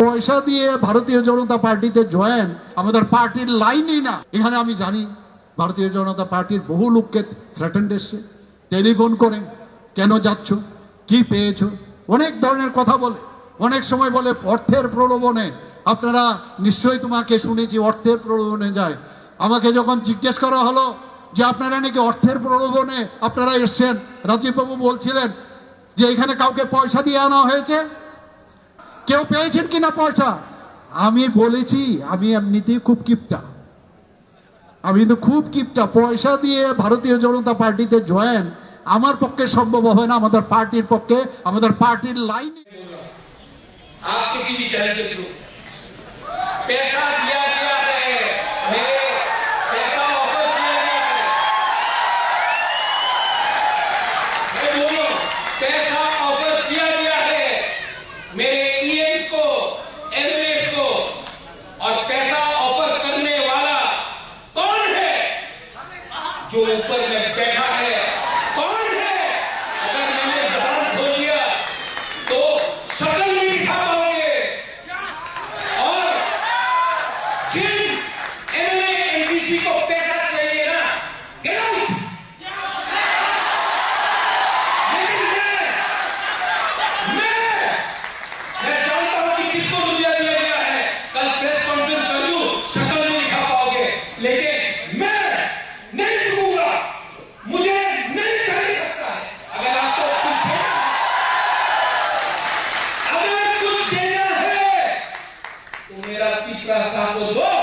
পয়সা দিয়ে ভারতীয় জনতা পার্টিতে জয়েন আমাদের পার্টির লাইনই না। এখানে আমি জানি, ভারতীয় জনতা পার্টির বহু লোককে থ্রেটেন্ড এসছে। টেলিফোন করে, কেন যাচ্ছ? কি পেয়েছ? অনেক ধরনের কথা বলে। অনেক সময় বলে অর্থের প্রলোভনে। আপনারা নিশ্চয়ই তোমাকে শুনেছি, অর্থের প্রলোভনে যায়। আমাকে যখন জিজ্ঞেস করা হলো যে আপনারা নাকি অর্থের প্রলোভনে আপনারা এসছেন, রাজীববাবু বলছিলেন যে এখানে কাউকে পয়সা দিয়ে আনা হয়েছে? কেউ পেয়েছেন কিনা পয়সা? আমি বলেছি, আমি এমনিতেই খুব কিপটা। আমি কিন্তু খুব কিপটা। পয়সা দিয়ে ভারতীয় জনতা পার্টিতে জয়েন আমার পক্ষে সম্ভব হবে না, আমাদের পার্টির পক্ষে, আমাদের পার্টির লাইন। ऊपर में बैठा है। कौन है? अगर मैंने जबान खो लिया तो शक्ल भी दिखा पाओगे और जिन एमएलए एनडीसी को O numeral aqui para essa rodou.